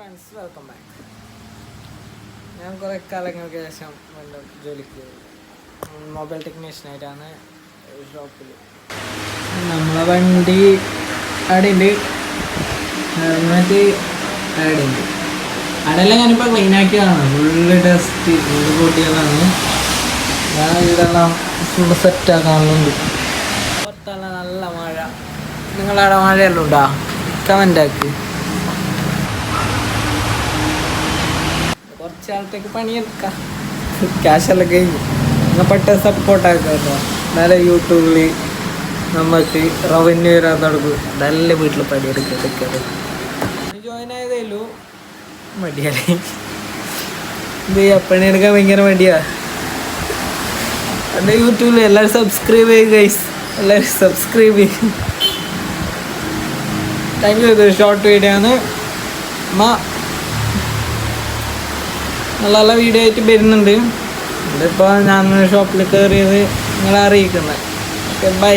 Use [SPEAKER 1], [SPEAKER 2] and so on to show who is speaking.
[SPEAKER 1] Friends welcome back. ഞാൻ കുറേ കാലങ്ങൾക്ക് ശേഷം വീണ്ടും ജോലിക്ക് മൊബൈൽ ടെക്നീഷ്യനായിട്ടാണ് ഷോപ്പിൽ നമ്മളെ വണ്ടി അവിടെയുണ്ട്. ഹെൽമെറ്റ് അവിടെയുണ്ട്. അവിടെയെല്ലാം ഞാനിപ്പോൾ ക്ലീൻ ആക്കിയതാണ്. ഫുള്ള് ഡസ്റ്റ് ഫുള്ള് പൊട്ടിയതാണ്. ഞാൻ ഇതെല്ലാം ഫുള്ള് സെറ്റാക്കാനുണ്ട് പുറത്തല്ല നല്ല മഴ. നിങ്ങളവിടെ മഴയെല്ലാം ഉണ്ടോ? കമന്റ് ആക്ക്. കാലത്തേക്ക് പണിയെടുക്കാം. ക്യാഷെല്ലാം കഴിഞ്ഞു. പെട്ടെന്ന് സപ്പോർട്ടാക്കുക കേട്ടോ നല്ല യൂട്യൂബിൽ നമുക്ക് റവന്യൂ വരാൻ തുടങ്ങും നല്ല വീട്ടിൽ പണിയെടുക്കുക ജോയിൻ ആയതേലു മടിയാലേ ഇത് പണിയെടുക്കാൻ ഭയങ്കര മടിയാ. എന്റെ യൂട്യൂബിൽ എല്ലാവരും സബ്സ്ക്രൈബ് ചെയ്യുക ഗൈസ് എല്ലാവരും സബ്സ്ക്രൈബ് ചെയ്യും. താങ്ക് യു ഇത് ഷോർട്ട് വീഡിയോ ആണ്. അമ്മ നല്ല നല്ല വീഡിയോ ആയിട്ട് വരുന്നുണ്ട്. ഇതിപ്പോൾ ഞാൻ ഷോപ്പിൽ കയറിയത് നിങ്ങളെ അറിയിക്കുന്നത്. Okay bye